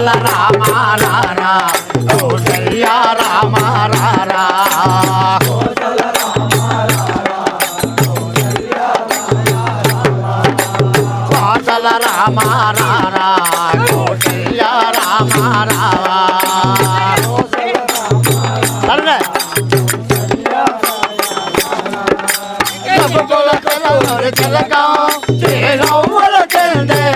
మంగళ రామ రారా కౌసల్యా రామ రారా వాసల రామ రారా కౌసల్యా రామ రావా తెలకం చేయడం చెందే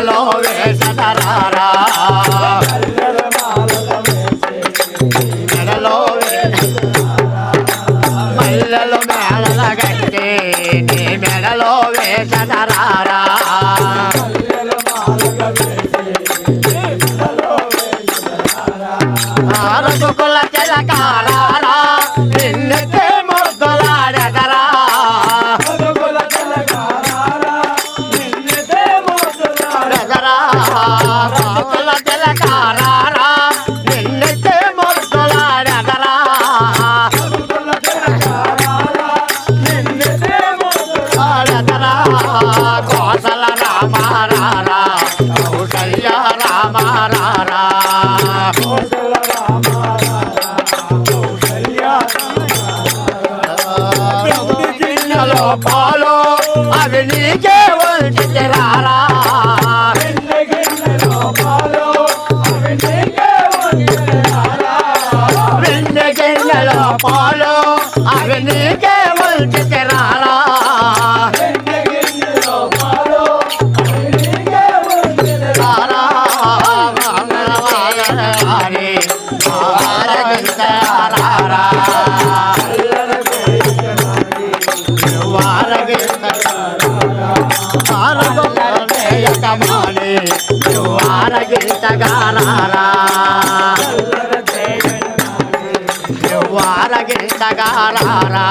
ఈ మెడలో వేసదరారా మెడలో మల్లెలు మేడల గట్టి నీ మెడలో నిన్నెత్తే కోసల రామారారా కౌసల్య రామారారా. గిన్నెలో పాలు అవి నీకే వంచి రారా. పాలు అవి నీకే యజమాని యువార గీతగారారా యువార గీతగారారా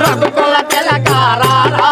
రఘుకుల తెలకారారా